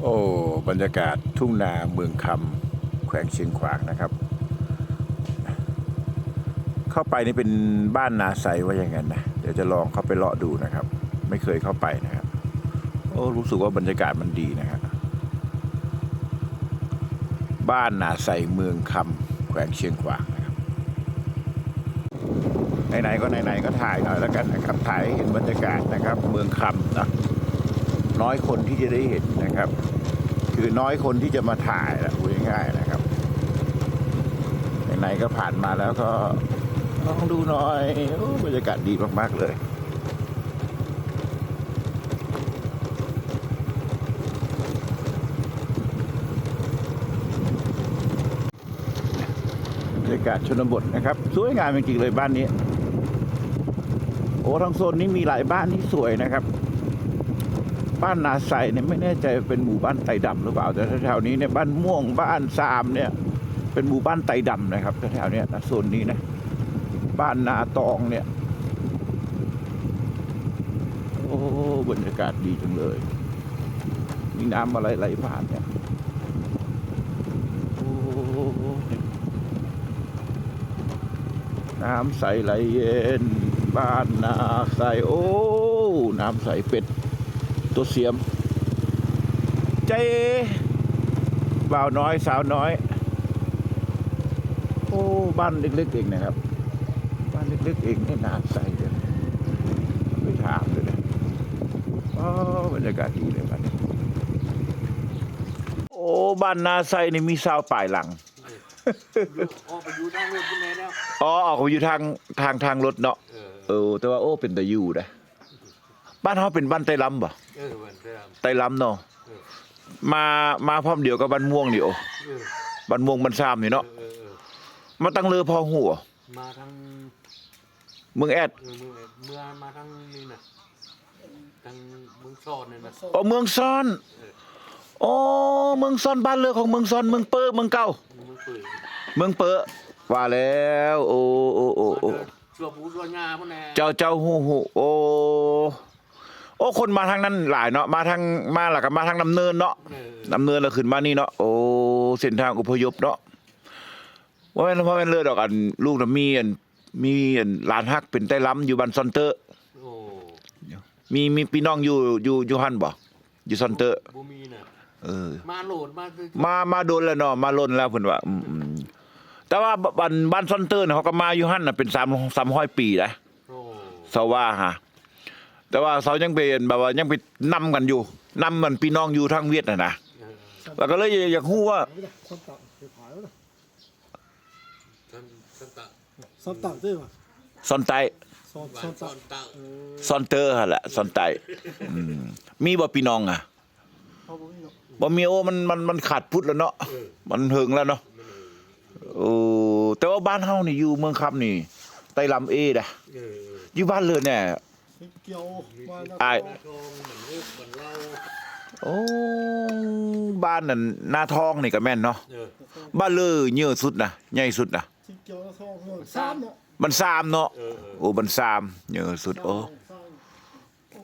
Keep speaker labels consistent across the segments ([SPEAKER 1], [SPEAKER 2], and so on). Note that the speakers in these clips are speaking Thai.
[SPEAKER 1] โอ้บรรยากาศทุ่งนาเมืองคำแขวงเชียงขวางนะครับ เข้าไปนี่เป็นบ้านนาไซว่าอย่างนั้นนะเดี๋ยวจะลองเข้าไปเลาะดูนะครับ ไม่เคยเข้าไปนะครับ โอ้รู้สึกว่าบรรยากาศมันดีนะครับบ้านนาไซเมืองคำแขวงเชียงขวางนะครับไหนๆก็ไหนๆก็ถ่ายหน่อยแล้วกันนะครับถ่ายเห็นบรรยากาศนะครับ เมืองคำ น้อยคนที่จะได้เห็นนะครับ คือน้อยคนที่จะมาถ่ายละพูดง่ายๆนะครับไหนๆก็ผ่านมาแล้วก็ลองดูหน่อยอบรรยากาศดีมากๆเลยบรรยากาศชนบทนะครับ สวยงามจริงๆเลยบ้านนี้ โอ้ทั้งโซนนี้มีหลายบ้านที่สวยนะครับ บ้านนาไซเนี่ยไม่แน่ใจเป็นหมู่บ้านไต่ดำหรือเปล่า แต่แถวๆนี้เนี่ยบ้านม่วงบ้านซามเนี่ย เป็นหมู่บ้านไต่ดำนะครับแถวๆนี้นะโซนนี้นะบ้านนาตองเนี่ย โอ้บรรยากาศดีจังเลยมีน้ำอะไรไหลผ่านเนี่ยน้ำใสไหลเย็น บ้านนาใสโอ้ น้ำใสเป็ด ตัวเสียม ใจบ่าวน้อยสาวน้อย โอ้ บ้านเล็กๆเองนะครับ บ้านเล็กๆเองนี่น้ำใสเลยไปถามเลยนะอ๋อบรรยากาศดีเลยบ้านนี้โอ้ บ้านนาไซนี่มีสาวป่ายหลัง
[SPEAKER 2] ออกไปอยู่ทางรถยังไงแล้ว
[SPEAKER 1] อ๋อออกไปอยู่ทางทางทางรถเนาะ
[SPEAKER 2] เออ
[SPEAKER 1] เออแต่ว่าโอ้เป็นตะยูนะ บ้านเขาเป็นบ้านไต้ลำบ่
[SPEAKER 2] เออวันเดิม
[SPEAKER 1] ไต้ลำเนาะ
[SPEAKER 2] เออ
[SPEAKER 1] มามาพร้อมเดียวกับบ้านม่วงนี่โอ้
[SPEAKER 2] เออ
[SPEAKER 1] บ้านม่วงบ้านซามนี่เนาะ
[SPEAKER 2] เออเออ
[SPEAKER 1] มาตั้งเรือพอหัว
[SPEAKER 2] มาทาง
[SPEAKER 1] เมืองแอด
[SPEAKER 2] เออเมืองเมืองมาทางนี่น่ะทางเมืองซอนนี่นะ
[SPEAKER 1] โอ้เมืองซ่อนโอ้เมืองซ่อนบ้านเรือของเมืองซ่อนเมืองเปอเมืองเก่า
[SPEAKER 2] เมืองปืน
[SPEAKER 1] เมืองเปอว่าแล้ว โอ้โอ้โอ้โอ้
[SPEAKER 2] ชัวผู้ชัวงาพวกแน่
[SPEAKER 1] เจ้าเจ้าฮู้ฮู้โอ้ โอ้คนมาทางนั้นหลายเนาะมาทางมาหลักก็มาทางดำเนินเนาะ
[SPEAKER 2] เออ
[SPEAKER 1] ดำเนินแล้วขึ้นมานี่เนาะโอ้เส้นทางอพยพเนาะว่าแม่นว่าแม่นเรือดอกอันลูกน่ะมีอันมีอันหลานฮักเป็นไต้ล้ำอยู่บ้านซอนเตอร์
[SPEAKER 2] โอ้
[SPEAKER 1] มีมีพี่น้องอยู่อยู่อยู่ฮั่นบ่อยู่ซอนเตอร์
[SPEAKER 2] บ่มีน่ะ
[SPEAKER 1] เออ
[SPEAKER 2] มาโหลดมาคือ
[SPEAKER 1] มามาโดนแล้วเนาะมาล้นแล้วเพิ่นว่าอืมอืมแต่ว่าบ้านบ้านซอนเตอร์เนี่ยเขาก็มาอยู่หั่นน่ะเป็น3 300ปีนะ
[SPEAKER 2] โอ้
[SPEAKER 1] เสาว่าฮะ แต่ว่าเขายังเป็นแบบว่ายังไปนำกันอยู่นำมันพี่น้องอยู่ทั้งเวียดนะนะแล้วก็เลยอยากรู้ว่าซอนไต
[SPEAKER 2] ซอน
[SPEAKER 1] เตอร์ฮะแหละซอนไตมีบ่พี่น้องอะบ่มีโอ้มันมันมันขาดพุทธแล้วเนาะมันเหิงแล้วเนาะโอ้แต่ว่าบ้านเฮานี่อยู่เมืองคำนี่ไตลำเอดะ
[SPEAKER 2] อ
[SPEAKER 1] ยู่บ้านเลยเนี่ย
[SPEAKER 3] ไอ้า
[SPEAKER 1] โอ้บ้านนั่นหน้าทองนี่ก็แม่นเนาะบ้านเลยเยอะสุดนะใหญ่สุดนะ
[SPEAKER 3] ที่เกีย
[SPEAKER 1] วแล้าเองเนาะ
[SPEAKER 2] มันสามเนาะ
[SPEAKER 1] โอ้มันสามเยอะสุดโอ้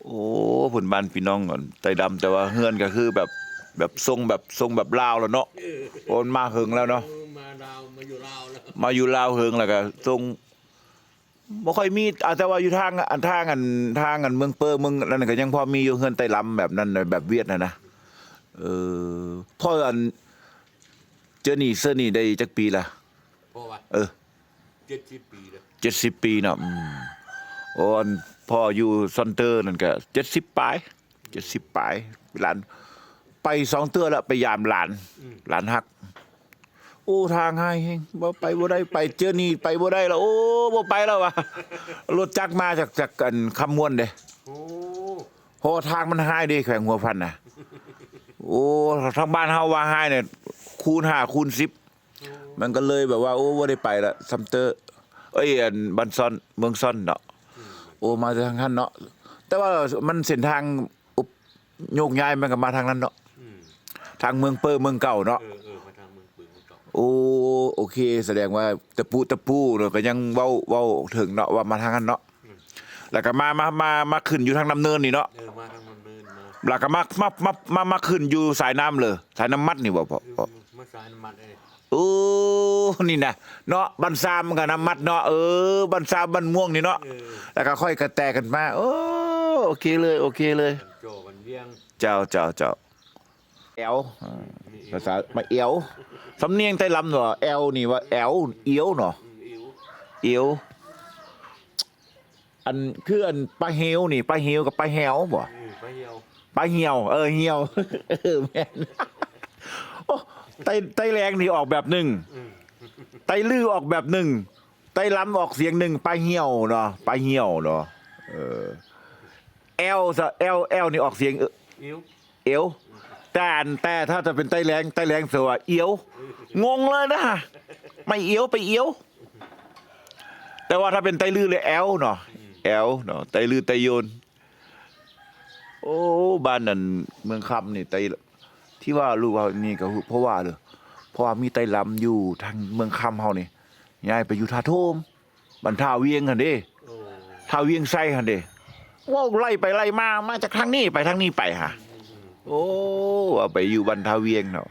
[SPEAKER 1] โอ้ผลบ้านพี่น้องก่อนไตดำแต่ว่าเฮือนก็คือแบบแบบทรงแบบทรงแบบลาวแล้วเนาะโอนมาเฮิงแล้วเนาะ
[SPEAKER 2] มาดาวมาอยู่ลาว
[SPEAKER 1] มาอยู่ลาวเฮิงแล้วก็ทรง บ่ค่อยมีอาแต่ว่าอยู่ทางอันทางอันทางอันเมืองเปอร์เมืองนั่นก็ยังพอมีอยู่เฮือนไต้ลำแบบนั้นน่ะแบบเวียดน่ะนะเออพ่ออันเจอนี่เสื้อนี่ได้จักปีละ
[SPEAKER 2] เพราะว่า
[SPEAKER 1] เออ
[SPEAKER 2] เจ็ดสิบปีแล้ว
[SPEAKER 1] เจ็ดสิบปีเนาะอืมโอ้อันพ่ออยู่ซอนเตอร์นั่นก็เจ็ดสิบปลายเจ็ดสิบปลายหลาน ไปสองเตือแล้วไปยามหลาน หลานฮัก โอ้ทางให้เฮงบ่ไปบ่ได้ไปเจอนี่ไปบ่ได้แล้วโอ้บ่ไปแล้ววะรถจักรมาจากจากกันคำมวนเด้
[SPEAKER 2] โอ้
[SPEAKER 1] โหทางมันหายเด้แขวงหัวพันน่ะโอ้ทางบ้านเฮาว่าหายเนี่ยคูณห้าคูณสิบมันก็เลยแบบว่า โอ้บ่ได้ไปละซัมเตอร์ เอ้ยอันบันซอนเมืองซอนเนาะโอ้มาทางนั้นเนาะแต่ว่ามันเส้นทางโยกย้ายมันก็มาทางนั้นเนาะทางเมืองเปอร์เมืองเก่าเนาะ โอ้โอเค แสดงว่าตะปูตะปูเนาะก็ยังเว้าเว้าถึงเนาะว่ามาทางนั้นเนาะแล้วก็มามามามาขึ้นอยู่ทางน้ำเนินนี่เนาะ
[SPEAKER 2] เออมาทางมันเนินมา
[SPEAKER 1] แล้วก็มามามามามาขึ้นอยู่สายน้ำเลย สายน้ำมัดนี่บ่พ่อ
[SPEAKER 2] คือ
[SPEAKER 1] พ่อ
[SPEAKER 2] มาสายน้ำมันเอ้ย
[SPEAKER 1] โอ้นี่นะเนาะบันซามกับน้ำมัดเนาะเออบันซามบันม่วงนี่เนาะ
[SPEAKER 2] เออ
[SPEAKER 1] แล้วก็ค่อยกระแตกันมาโอ้โอเคเลย โอเคเลย
[SPEAKER 2] มันโจมันเวียง
[SPEAKER 1] เจ้าเจ้าเจ้าแอลอ่า
[SPEAKER 2] มีเอว
[SPEAKER 1] ภาษามาเอว สำเนียงไทยลำเนาะแอลนี่ว่าแอลเอียวเนาะ
[SPEAKER 2] มีเอว
[SPEAKER 1] เอียวอันคืออันปลาเฮวนี่ปลาเฮวกับปลาแฮวบ่
[SPEAKER 2] เออไปเหี่ยว
[SPEAKER 1] ปลาเหี่ยว เออเหี่ยวเออแม่นโอ้ไตไตแรงนี่ออกแบบหนึ่ง
[SPEAKER 2] อืม
[SPEAKER 1] ไตลือออกแบบหนึ่งไตล้ำออกเสียงหนึ่งปลาเหี่ยวเนาะปลาเหี่ยวเนาะเออแอลซะแอลแอลนี่ออกเสียงเออ
[SPEAKER 2] เอว
[SPEAKER 1] เอว แต่อันแต่ถ้าจะเป็นไตแรงไตแรงเสือว่าเอียว งงเลยนะไม่เอียวไปเอียว แต่ว่าถ้าเป็นไตลือเลยแอลเนาะแอลเนาะไตลือไตโยนโอ้บ้านนั่นเมืองคำนี่ไตที่ว่ารู้ว่านี่ก็เพราะว่าเลยเพราะว่ามีไตลำอยู่ทางเมืองคำเฮานี่ย้ายไปอยู่ท่าโทมบันท่าเวียงหันเด้
[SPEAKER 2] โอ้
[SPEAKER 1] ท่าเวียงไส้หันเด้ว้าวไล่ไปไล่มามาจากทางนี้ไปทางนี้ไปฮะ โอ้เอาไปอยู่บันทาเวียงเนาะ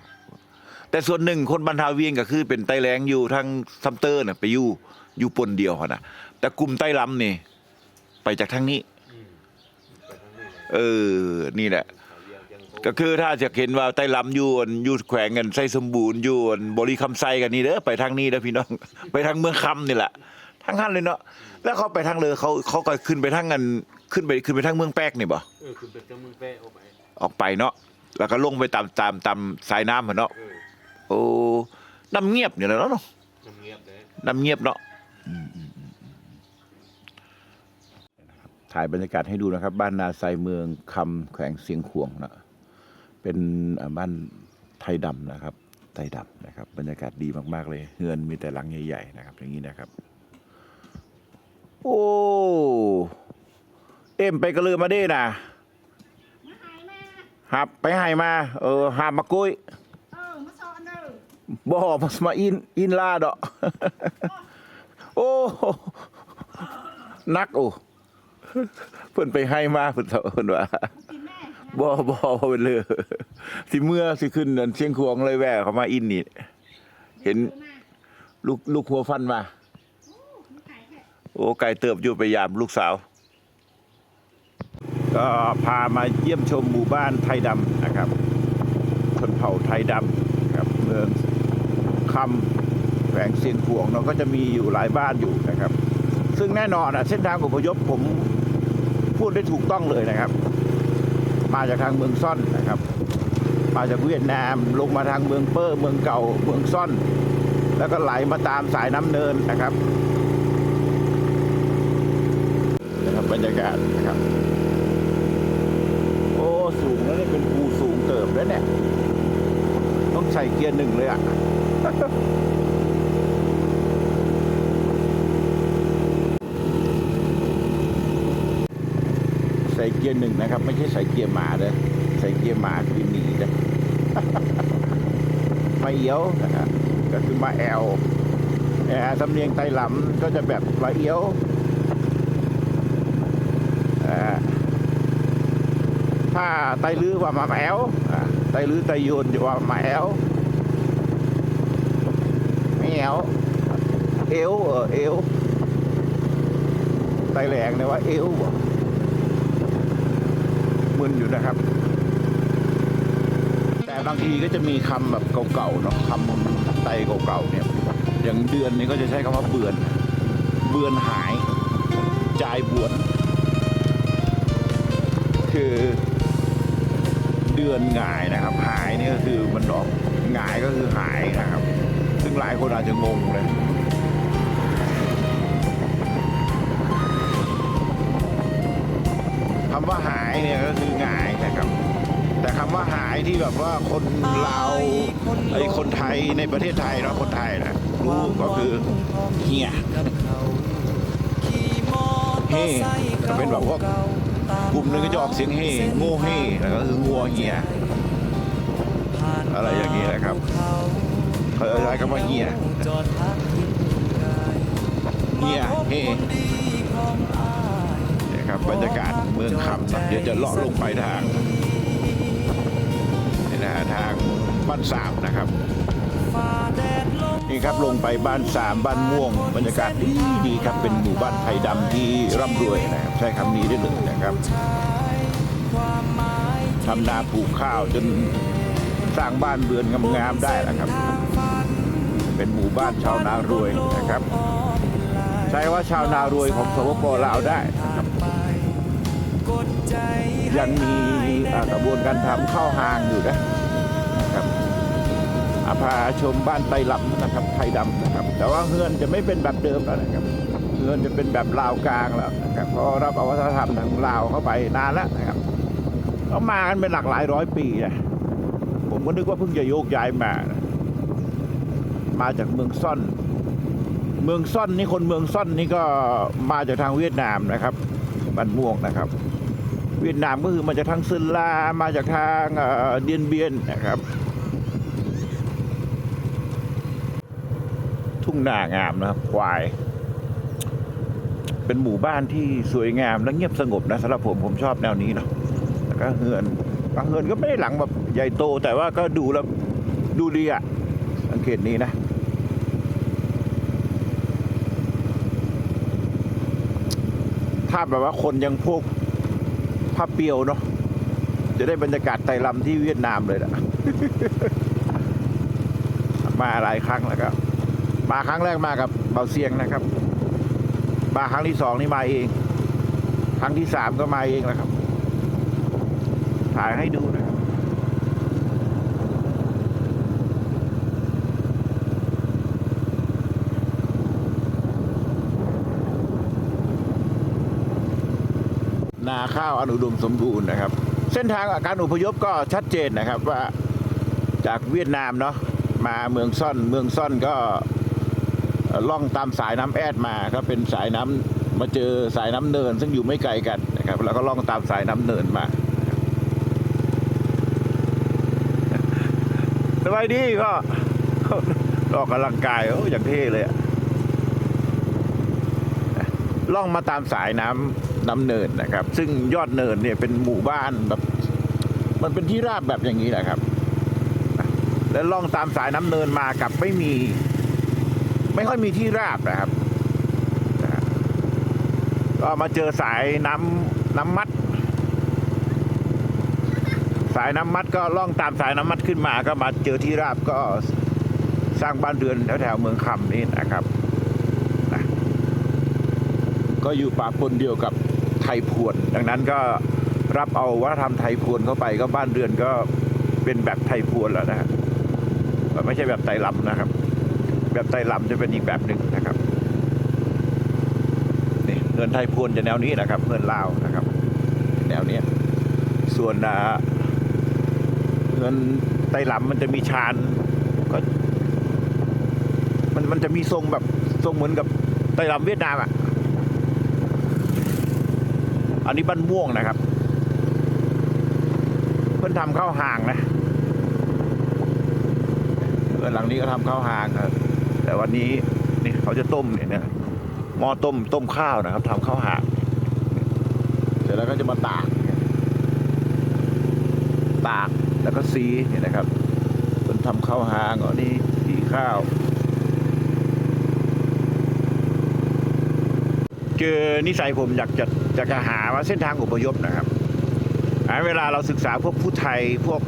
[SPEAKER 1] แต่ส่วนหนึ่งคนบันทาเวียงก็คือเป็นไตแรงอยู่ทางซัมเตอร์น่ะไปอยู่อยู่ปนเดียวเขานะแต่กลุ่มไต้ลำนี่ ไปจากทางนี้
[SPEAKER 2] อืมไปทางนี้เลย
[SPEAKER 1] เออ นี่แหละ
[SPEAKER 2] เขาเวียงจังโต
[SPEAKER 1] ก็คือถ้าจะเห็นว่าไต้ลำอยู่อันอยู่แขวงกันไส้สมบูรณ์อยู่อันบริคำไซกันนี่เด้อไปทางนี้เด้อพี่น้อง ไปทางเมืองคำนี่แหละทางนั้นเลยเนาะแล้วเขาไปทางเลยเขาเขาก็ขึ้นไปทางกันขึ้นไปขึ้นไปทางเมืองแป๊กนี่บ่
[SPEAKER 2] เออคือเป็นจังมึงแปะออกไป
[SPEAKER 1] ออกไปเนาะแล้วก็ลงไปตามตามตามสายน้ำอะเนาะ
[SPEAKER 2] เออ
[SPEAKER 1] โอ้น้ำเงียบเนี่ยแหละเนาะ
[SPEAKER 2] น้ำเงียบเลย
[SPEAKER 1] น้ำเงียบเนาะถ่ายบรรยากาศให้ดูนะครับ บ้านนาไซเมืองคำแขวงเสียงขวงนะเป็นอ่าบ้านไทยดำนะครับ ไทยดำนะครับ บรรยากาศดีมากๆเลยเฮือนมีแต่หลังใหญ่ๆนะครับ อย่างนี้นะครับ โอ้ เอ็มไปกระเลือมาเด้นะ หับไปให้มา เออหาบมากุ้ย
[SPEAKER 4] เออมาสอนเด้อ
[SPEAKER 1] บ่มาสมาอินอินลาดอกโอ้นักโอ้เพิ่นไปให้มาเพิ่นเถอะเพิ่นว่า
[SPEAKER 4] กินแม่
[SPEAKER 1] บ่บ่บ่เป็นเลยสิเมื่อสิขึ้นอันเชียงควงเลยแว่เขามาอินนี่เห็น
[SPEAKER 4] มา
[SPEAKER 1] ลูกลูกหัวฟันมา
[SPEAKER 4] โอ้มันไก่แค่
[SPEAKER 1] โอ้ไก่เติบอยู่ไปยามลูกสาว ก็พามาเยี่ยมชมหมู่บ้านไทยดำนะครับชนเผ่าไทยดำครับเมืองคำแขวงเสียงขวงเนาก็จะมีอยู่หลายบ้านอยู่นะครับ ซึ่งแน่นอนอะเส้นทางอพยพผมพูดได้ถูกต้องเลยนะครับ มาจากทางเมืองซ่อนนะครับ มาจากเวียดนามลงมาทางเมืองเปอร์เมืองเก่าเมืองซ่อน แล้วก็ไหลมาตามสายน้ำเนินนะครับนะครับบรรยากาศนะครับ โอ้สูงแล้วเนี่ยเป็นภูสูงเติบ แล้วเนี่ย ต้องใส่เกียร์หนึ่งเลยอะใส่เกียร์หนึ่งนะครับ ไม่ใช่ใส่เกียร์หมาเลยใส่เกียร์หมาคือหนีนะมาเอี้ยวนะครับก็คือมาแอลแอลสำเนียงไต้หลำก็จะแบบมาเอี้ยว เออเอวไตแหลงเนี่ยว่าเอวบ่มึนอยู่นะครับแต่บางทีก็จะมีคำแบบเก่าๆเนาะคำไตเก่าๆเนี่ยอย่างเดือนนี้ก็จะใช้คำว่าเบือน เบือนหายจ่ายบวนคือ ดือนหงายนะครับ หายนี่ก็คือมันออกหงายก็คือหายนะครับ ซึ่งหลายคนอาจจะงงเลยคำว่าหายเนี่ยก็คือหงายนะครับ แต่คำว่าหายที่แบบว่าคนลาวไอ้คนไทยในประเทศไทยเนาะคนไทยนะรู้ก็คือเฮียเฮ่จะเป็นแบบว่า กลุ่มหนึ่งก็จะออกเสียงเฮ่โง่เฮ่แล้วก็คืองัวเฮียอะไรอย่างนี้แหะครับเขาใช้คำว่าเฮียเฮียเฮ่นะครับบรรยากาศเมืองขัำเดี๋ยวจะเลาะลงไปทางนี่นะทางบ้านสามนะครับ นี่ครับลงไปบ้านสามบ้านม่วง บรรยากาศดีดีครับเป็นหมู่บ้านไทยดำที่ร่ำรวยนะครับใช้คำนี้ได้เลยนะครับทำนาปลูกข้าวจนสร้างบ้านเรือนงามๆได้แล้วครับ เป็นหมู่บ้านชาวนารวยนะครับ ใช้ว่าชาวนารวยของสปปลาวได้นะครับยังมีอ่ากระบวนการทำข้าวหางอยู่นะนะครับอา พาชมบ้านไตลำนะครับไทยดำนะครับ แต่ว่าเฮือนจะไม่เป็นแบบเดิมแล้วนะครับเฮือนจะเป็นแบบลาวกลางแล้วนะครับเพราะรับเอาวัฒนธรรมทางลาวเข้าไปนานแล้วนะครับเขามากันเป็นหลักหลายร้อยปีนะผมก็นึกว่าเพิ่งจะโยกย้ายมานะมาจากเมืองซ่อน เมืองซ่อนนี่คนเมืองซ่อนนี่ก็มาจากทางเวียดนามนะครับบ้านม่วงนะครับ เวียดนามก็คือมาจากทางซึนลามาจากทางเดียนเบียนนะครับ ทุ่งนางามนะครับควาย เป็นหมู่บ้านที่สวยงามและเงียบสงบนะสำหรับผมผมชอบแนวนี้เนาะแล้วก็เฮือนบางเฮือนก็ไม่ได้หลังแบบใหญ่โต แต่ว่าก็ดูแล้วดูดีอะสังเกตนี้นะถ้าแบบว่าคนยังพวกผ้าเปียวเนาะจะได้บรรยากาศไตรลำที่เวียดนามเลยนะมาหลายครั้งแล้วก็ มาครั้งแรกมากับเบาเซียงนะครับมาครั้งที่สองนี่มาเอง ครั้งที่สามก็มาเองแล้วครับ ถ่ายให้ดูนะครับนาข้าวอนุดมสมบูรณ์นะครับ เส้นทางการอพยพก็ชัดเจนนะครับว่าจากเวียดนามเนาะมาเมืองซ่อน เมืองซ่อนก็ ล่องตามสายน้ำแอดมาก็เป็นสายน้ำมาเจอสายน้ำเนิน ซึ่งอยู่ไม่ไกลกันนะครับแล้วก็ล่องตามสายน้ำเนินมาสบายดีก็ออกกำลังกายโอ้อย่างเท่เลยล่องมาตามสายน้ำน้ำเนินนะครับ ซึ่งยอดเนินเนี่ยเป็นหมู่บ้านแบบ มันเป็นที่ราบแบบอย่างนี้แหละครับ แล้วล่องตามสายน้ำเนินมากับไม่มี ไม่ค่อยมีที่ราบนะครับ ก็มาเจอสายน้ำน้ำมัด สายน้ำมัดก็ล่องตามสายน้ำมัดขึ้นมาก็มาเจอที่ราบก็สร้างบ้านเรือนแถวๆเมืองคำนี่นะครับก็อยู่ป่าปนเดียวกับไทยพวน ดังนั้นก็รับเอาวัฒนธรรมไทยพวนเข้าไปก็บ้านเรือนก็เป็นแบบไทยพวนแล้วนะฮะไม่ใช่แบบไตรลำนะครับ แบบไตรลำจะเป็นอีกแบบหนึ่งนะครับนี่เงินไทยพวนจะแนวนี้นะครับเงินลาวนะครับแนวนี้ส่วนเงินไตรลำมันจะมีชานก็มันมันจะมีทรงแบบทรงเหมือนกับไตรลำเวียดนามอะอันนี้บ้านม่วงนะครับ เพิ่นทำข้าวห่างนะเออหลังนี้ก็ทำข้าวห่างครับ แต่วันนี้นี่เขาจะต้มเนี่ยนะหม้อต้มต้มข้าวนะครับทำข้าวหางเสร็จแล้วก็จะมาตาก ตากแล้วก็ซีเนี่ยนะครับเพิ่นทำข้าวหางอ๋อนี่สีข้าวคือนิสัยผมอยากจะอยากจะหาว่าเส้นทางอพยพนะครับอ่าเวลาเราศึกษาพวกผู้ไทยพวก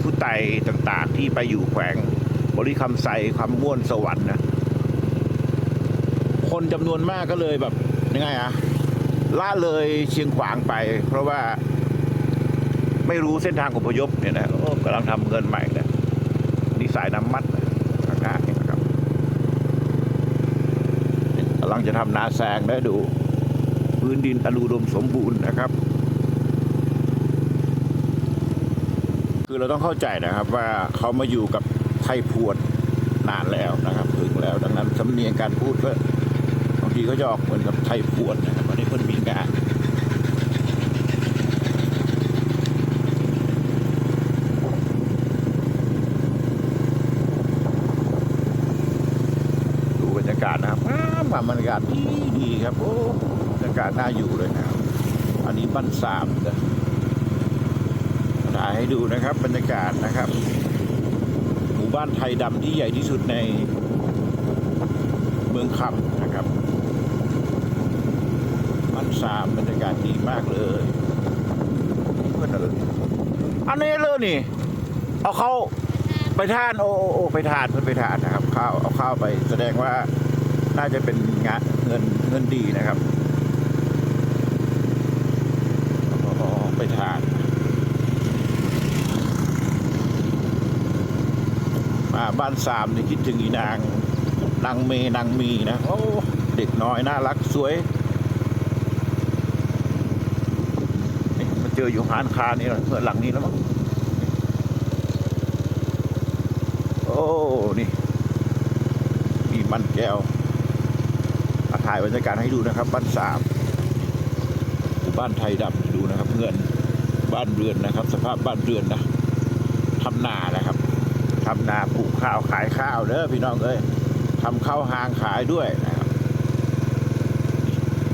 [SPEAKER 1] ผู้ไตต่าง ๆ ที่ไปอยู่แขวง บริคำไซคำม่วนสวรรค์นะ คนจำนวนมากก็เลยแบบยังไงอะละเลยเชียงขวางไป เพราะว่าไม่รู้เส้นทางอพยพเนี่ยนะโอ้กำลังทำเงินใหม่นะนี่สายน้ำมัดนะข้างหน้ายนะครับกำลังจะทำนาแซงได้ดู พื้นดินอนุดมสมบูรณ์นะครับ คือเราต้องเข้าใจนะครับว่าเขามาอยู่กับ ไทยพวนนานแล้วนะครับถึงแล้วดังนั้นสำเนียงการพูดก็บางทีเขาจะออกเหมือนกับไทยพวนนะครับวันนี้เพิ่นมีงานดูบรรยากาศนะครับอ้าบรรยากาศดีดีครับโอ้บรรยากาศน่าอยู่เลยนะครับอันนี้บ้านสามนะถ่ายให้ดูนะครับบรรยากาศนะครับ บ้านไทยดำที่ใหญ่ที่สุดในเมืองคำนะครับบ้านสามบรรยากาศดีมากเลยเพื่อนอะไรอันนี้เลยนี่ เอาเข้าไปทานโอ้โอ้โอ้ไปทานเพื่อนไปทานนะครับ ข้าวเอาข้าวไปแสดงว่าน่าจะเป็นงานเงินเงินดีนะครับอ๋อไปทาน มา บ้านสามนี่คิดถึงอีนางนางเมนางมีนะโอ้เด็กน้อยน่ารักสวยนี่มาเจออยู่ฮานคานี่แหละเมื่อหลังนี้แล้วมั้งโอ้นี่ มีมันแก้วมาถ่ายบรรยากาศให้ดูนะครับ บ้านสามบ้านไทยดำดูนะครับเพื่อนบ้านเรือนนะครับ สภาพบ้านเรือนนะทำนานะครับ ทำนาปลูกข้าวขายข้าวเด้อพี่น้องเอ้ยทำข้าวหางขายด้วยนะครับ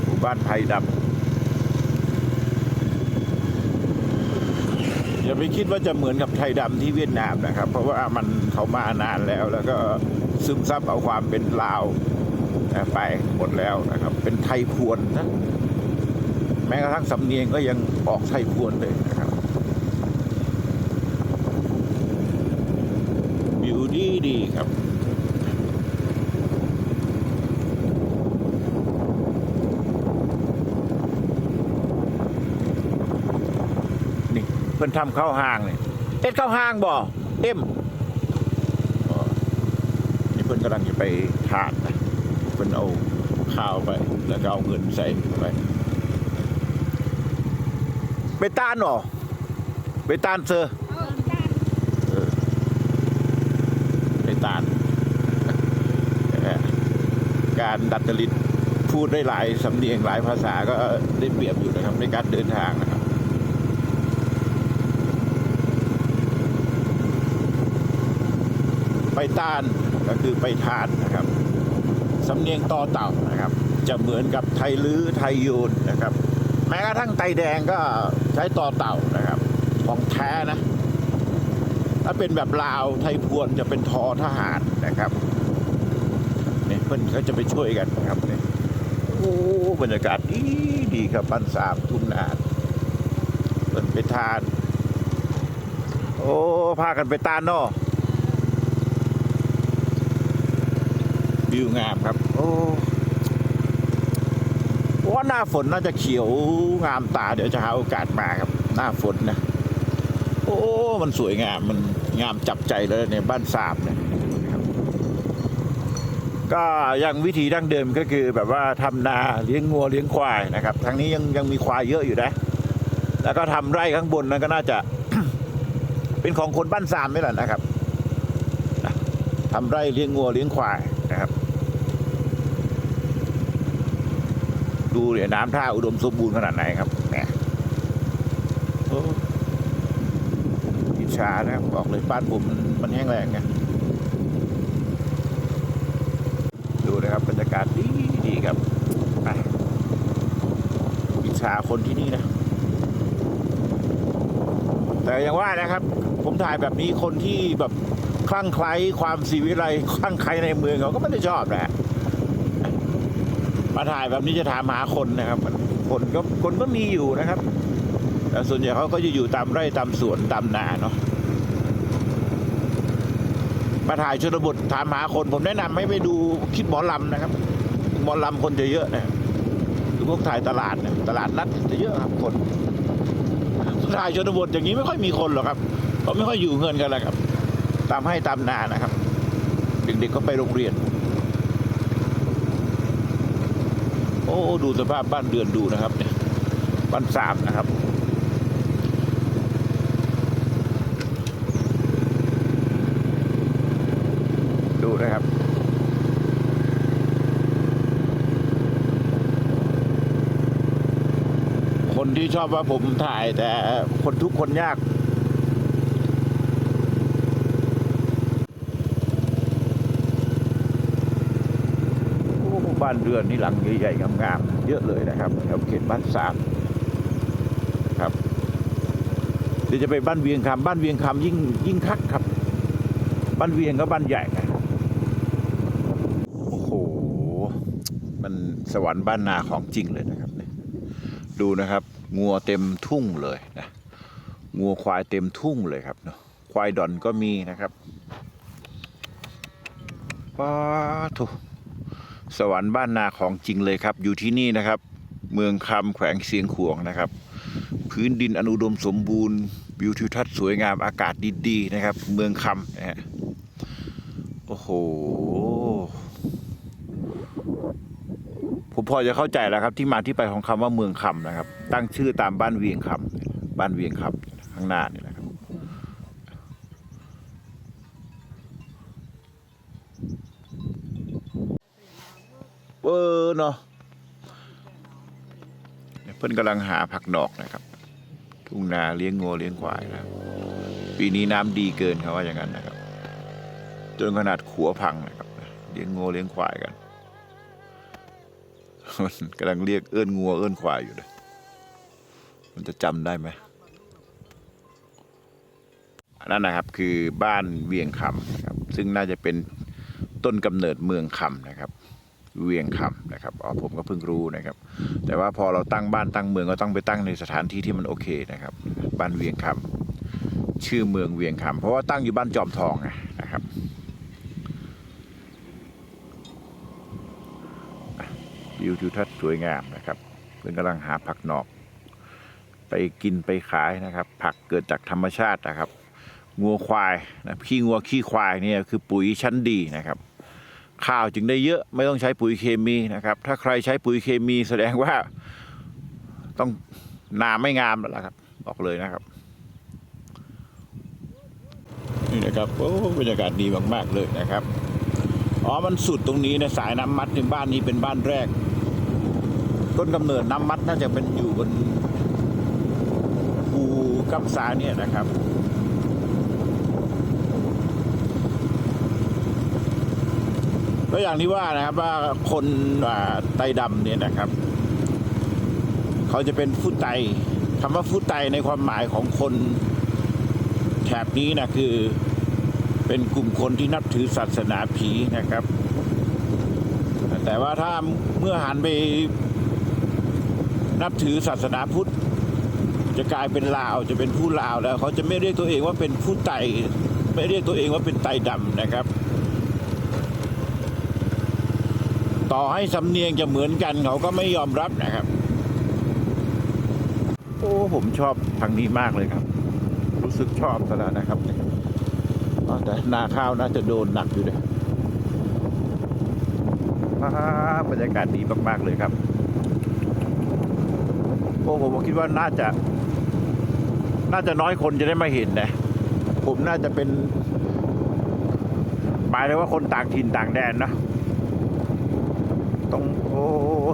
[SPEAKER 1] หมู่บ้านไทยดำอย่าไปคิดว่าจะเหมือนกับไทยดำที่เวียดนามนะครับ เพราะว่ามันเขามานานแล้ว แล้วก็ซึมซับเอาความเป็นลาวไปหมดแล้วนะครับ เป็นไทยพวนนะแม้กระทั่งสำเนียงก็ยังออกไทยพวนเลยนะครับ วิว ดีดีครับนี่เพิ่นทำข้าวห้างนี่เอ็ดข้าวห้างบ่เอ็มนี่เพิ่นกำลังจะไปทานนะเพิ่นเอาข้าวไป แล้วก็เอาเงินใส่ไปไปตานหรอไปตานเซอร์
[SPEAKER 4] เออจ้า
[SPEAKER 1] ในตาล การดัดจริตพูดได้หลายสำเนียงหลายภาษาก็ได้เปรียบอยู่นะครับในการเดินทางนะครับไปต้านก็คือไปทานนะครับสำเนียงต่อเต่านะครับ จะเหมือนกับไทยลื้อไทยยูนนะครับ แม้กระทั่งไตแดงก็ใช้ต่อเต่านะครับ ของแท้นะ ถ้าเป็นแบบลาวไทยพวนจะเป็นทอทหารนะครับ เนี่ยเพื่อนก็จะไปช่วยกันครับเนี่ยโอ้บรรยากาศดีดีครับบ้านสามทุ่งนาเพื่นไปทาน โอ้พากันไปตานเนอวิวงามครับ โอ้ว่าหน้าฝนน่าจะเขียวงามตา เดี๋ยวจะหาโอกาสมาครับ หน้าฝนนะ โอ้ มันสวยงาม มันงามจับใจเลยในยบ้านสามเนี่ย ก็ยังวิธีดั้งเดิมก็คือแบบว่าทำนาเลี้ยงงัวเลี้ยงควายนะครับทางนี้ยังยังมีควายเยอะอยู่นะ แล้วก็ทำไร่ข้างบนนั้นก็น่าจะ เป็นของคนบ้านสามนี่แหละนะครับนะทำไร่เลี้ยงงัวเลี้ยงควายนะครับ ดูเนี่ยน้ำท่าอุดมสมบูรณ์ขนาดไหนครับแหมโอ้อิจฉานะครับบอกเลยบ้านผมมันแห้งแรงไงดูนะครับบรรยากาศดีดีครับไป อิจฉาคนที่นี่นะ แต่อย่างว่านะครับ ผมถ่ายแบบนี้คนที่แบบคลั่งไคล้ความสีวิไลคลั่งไคล้ในเมืองเขาก็ไม่ได้ชอบนะฮะมาถ่ายแบบนี้จะถามหาคนนะครับ คนก็คนก็มีอยู่นะครับ แต่ส่วนใหญ่เขาก็จะอยู่ตามไร่ตามสวนตามนาเนาะมาถ่ายชนบทถามหาคนผมแนะนำให้ไปดูคลิปหมอลำนะครับ หมอลำคนจะเยอะนะ พวกถ่ายตลาดเนี่ยตลาดนัดจะเยอะครับคนถ่ายชนบทอย่างนี้ไม่ค่อยมีคนหรอกครับเขาไม่ค่อยอยู่เงินกันแล้วครับ ตามให้ตามนานะครับ เด็กๆก็ไปโรงเรียน โอ้ดูสภาพบ้านเรือนดูนะครับเนี่ยบ้านสามนะครับ ดูนะครับ คนที่ชอบว่าผมถ่ายแต่คนทุกคนยาก บ้านเรือนนี่หลังใหญ่ๆงามๆเยอะเลยนะครับแถวเขตบ้านสามครับเดี๋ยวจะไปบ้านเวียงคำบ้านเวียงคำยิ่งยิ่งคักครับ บ้านเวียงก็บ้านใหญ่โอ้โหมันสวรรค์บ้านนาของจริงเลยนะครับดูนะครับ งัวเต็มทุ่งเลยนะงัวควายเต็มทุ่งเลยครับเนาะควายดอนก็มีนะครับป้าทุสวรรค์บ้านนาของจริงเลยครับ อยู่ที่นี่นะครับ เมืองคำแขวงเสียงขวงนะครับ พื้นดินอนุดมสมบูรณ์วิวทิวทัศน์สวยงามอากาศดีๆนะครับ เมืองคำนะฮะโอ้โห ผมพอจะเข้าใจแล้วครับที่มาที่ไปของคำว่าเมืองคำนะครับ ตั้งชื่อตามบ้านเวียงคำบ้านเวียงคำข้างหน้านี่แหละครับเออเนาะเพื่อนกำลังหาผักดอกนะครับทุ่งนาเลี้ยงงัวเลี้ยงควายนะปีนี้น้ำดีเกินเขาว่าอย่างนั้นนะครับ จนขนาดขัวพังนะครับ เลี้ยงงัวเลี้ยงควายกัน มันกำลังเรียกเอื้อนงัวเอื้อนควายอยู่เลยมันจะจำได้ไหมอันนั้นนะครับคือบ้านเวียงคำนะครับ ซึ่งน่าจะเป็นต้นกำเนิดเมืองคำนะครับ เวียงคำนะครับอ๋อผมก็เพิ่งรู้นะครับ แต่ว่าพอเราตั้งบ้านตั้งเมืองก็ต้องไปตั้งในสถานที่ที่มันโอเคนะครับ บ้านเวียงคำชื่อเมืองเวียงคำเพราะว่าตั้งอยู่บ้านจอมทองไงนะครับ วิวทิวทัศน์สวยงามนะครับเพื่อนกำลังหาผักนอก ไปกินไปขายนะครับ ผักเกิดจากธรรมชาตินะครับงัวควายนะขี้งัวขี้ควายเนี่ยคือปุ๋ยชั้นดีนะครับ ข้าวจึงได้เยอะไม่ต้องใช้ปุ๋ยเคมีนะครับ ถ้าใครใช้ปุ๋ยเคมีแสดงว่าต้องนาไม่งามแล้วล่ะครับ บอกเลยนะครับนี่นะครับโอ้บรรยากาศดีมากๆเลยนะครับ อ๋อ มันสุดตรงนี้นะสายน้ำมัดในบ้านนี้เป็นบ้านแรก ต้นกำเนิดน้ำมัดน่าจะเป็นอยู่บนภูกัมสาเนี่ยนะครับก็อย่างที่ว่านะครับว่าคนาไตดำเนี่ยนะครับ เขาจะเป็นผู้ไตคำว่าผู้ไตในความหมายของคนแถบนี้นะคือเป็นกลุ่มคนที่นับถือศาสนาผีนะครับ แต่ว่าถ้าเมื่อหันไป นับถือศาสนาพุทธ จะกลายเป็นลาวจะเป็นผู้ลาวแล้ว เขาจะไม่เรียกตัวเองว่าเป็นผู้ไตไม่เรียกตัวเองว่าเป็นไตดำนะครับ ต่อให้สำเนียงจะเหมือนกันเขาก็ไม่ยอมรับนะครับ โอ้ผมชอบทางนี้มากเลยครับ รู้สึกชอบซะแล้วนะครับแต่นาข้าวน่าจะโดนหนักอยู่เลยว้าบรรยากาศดีมาก ๆ เลยครับ โอ้ผมคิดว่าน่าจะ น่าจะน้อยคนจะได้มาเห็นนะผมน่าจะเป็นหมายเลยว่าคนต่างถิ่นต่างแดนนะต้องโอ้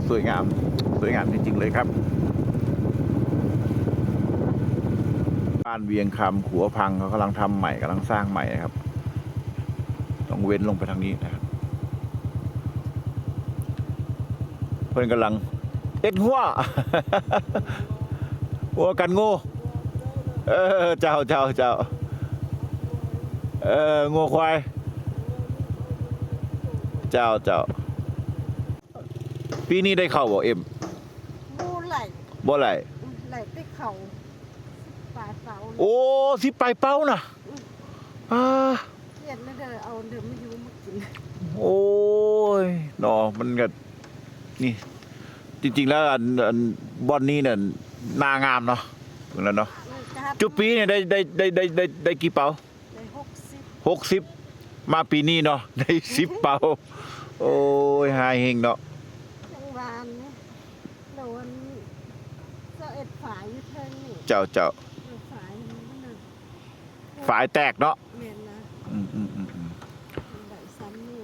[SPEAKER 1] สวยงาม สวยงามจริง ๆ เลยครับบ้านเวียงคำขัวพังเขากำลังทำใหม่กำลังสร้างใหม่นะครับ ต้องเว้นลงไปทางนี้นะครับ เพื่อนกำลัง เอ็ดหัวหัวกันโง่เออเจ้าเจ้าเจ้าเอองัวควายเจ้าเจ้าปีนี้ได้เข้าบ่เอ็ม
[SPEAKER 5] มูไหล
[SPEAKER 1] บ่ไหล
[SPEAKER 5] ไหลไปเขาปลายเสา
[SPEAKER 1] โอ้สิไปเป้านะอ่า
[SPEAKER 5] เรียนไม่ได้เอาเดิมไม่อยู่มากิน
[SPEAKER 1] โอ้ยหนอมันก็นี่ จริง ๆ แล้วอันอันบอนนี้เนี่ยนางามเนาะถึงแล้วเนาะจุปีเนี่ยได้ได้ได้ได้ได้ได้กี่เป้า
[SPEAKER 5] ได้หกสิบ
[SPEAKER 1] หกสิบมาปีนี้เนาะได้สิบเป้าโอ้ยหายเฮงเนาะ
[SPEAKER 5] จังหวานเนี่ยโดนเจ้าเอ็ดฝายอยู่เทิงนี่
[SPEAKER 1] เจ้าเจ้า
[SPEAKER 5] เออฝายมันน่ะ
[SPEAKER 1] ฝายแตกเนาะ
[SPEAKER 5] เมียนนะ
[SPEAKER 1] อืมอืมอืมอืม
[SPEAKER 5] ได้ซ้ำนี่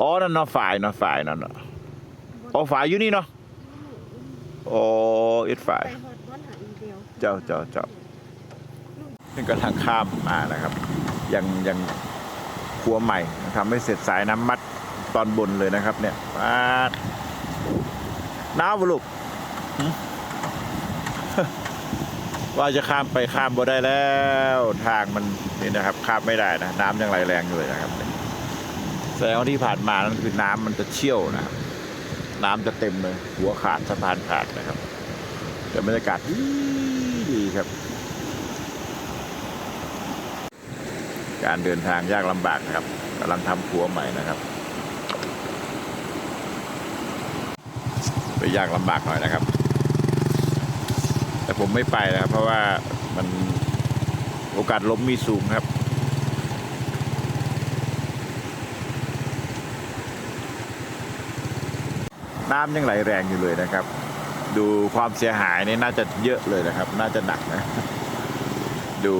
[SPEAKER 1] อ๋อนั่นเนาะฝายเนาะฝายนั่นเนาะ อ๋อฝายอยู่นี่เนาะอ๋อเอ็ดฝาย
[SPEAKER 5] ไปหดวันหาอีเดียว
[SPEAKER 1] เจ้าเจ้าเจ้านี่กำลังข้ามมานะครับ ยังยังครัวใหม่ทำให้เสร็จสายน้ำมัดตอนบนเลยนะครับ เนี่ยมาน้าวบ่ลูกว่าจะข้ามไปข้ามบ่ได้แล้ว ทางมันนี่นะครับข้ามไม่ได้นะ น้ำยังไหลแรงอยู่เลยนะครับแสดงว่าที่ผ่านมานั่นคือน้ำมันจะเชี่ยวนะครับ น้ำจะเต็มเลย หัวขาดสะพานขาดนะครับ แต่บรรยากาศดีดีครับ การเดินทางยากลำบากนะครับกำลังทำครัวใหม่นะครับไปยากลำบากหน่อยนะครับ แต่ผมไม่ไปนะครับ เพราะว่ามันโอกาสล้มมีสูงครับ น้ำยังไหลแรงอยู่เลยนะครับ ดูความเสียหายนี่น่าจะเยอะเลยนะครับ น่าจะหนักนะ ดู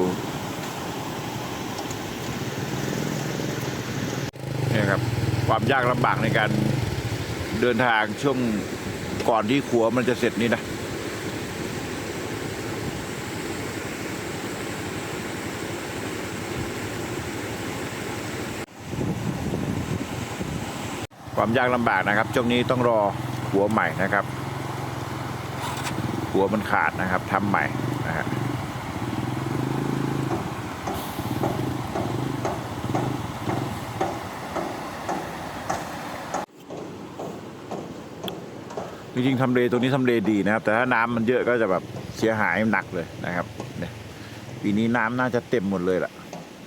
[SPEAKER 1] เนี่ยครับความยากลำบากในการเดินทางช่วงก่อนที่ขัวมันจะเสร็จนี่นะ ความยากลำบากนะครับช่วงนี้ต้องรอหัวใหม่นะครับ หัวมันขาดนะครับทำใหม่นะฮะจริงๆทำเลตรงนี้ทำเลดีนะครับ แต่ถ้าน้ำมันเยอะก็จะแบบเสียหายหนักเลยนะครับเนี่ยปีนี้น้ำน่าจะเต็มหมดเลยล่ะ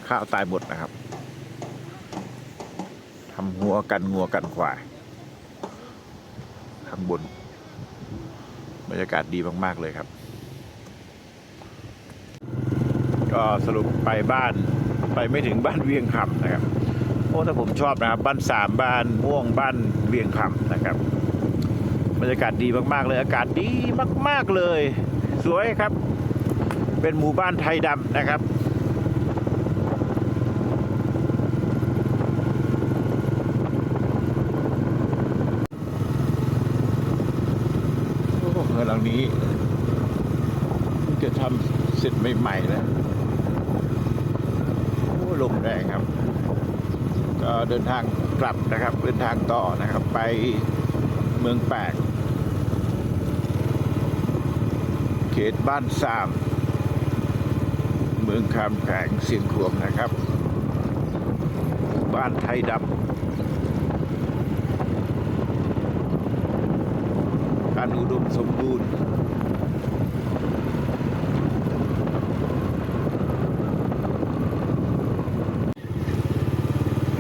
[SPEAKER 1] ข้าวตายหมดนะครับ ทำหัวกันงัวกันควายข้างบน บรรยากาศดีมาก ๆ เลยครับ ก็สรุปไปบ้านไปไม่ถึงบ้านเวียงคำนะครับโอ้แต่ผมชอบนะครับ บ้านสามบ้านม่วงบ้านเวียงคำนะครับ บรรยากาศดีมาก ๆ เลย อากาศดีมาก ๆเลย สวยครับ เป็นหมู่บ้านไทยดำนะครับ โอ้เงินหลังนี้เพิ่งจะทำเสร็จใหม่ๆนะโอ้ลมแรงครับ ก็เดินทางกลับนะครับ เดินทางต่อนะครับ ไปเมืองแปกเขตบ้านสาม เมืองคำแข็งเสียงขวงนะครับ บ้านไทยดำ การ อุดมสมบูรณ์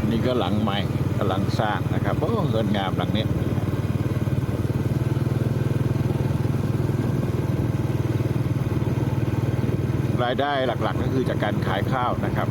[SPEAKER 1] นี่ก็หลังใหม่กำลังสร้างนะครับโอ้เงินงามหลังนี้รายได้หลักๆก็คือจากการขายข้าวนะครับ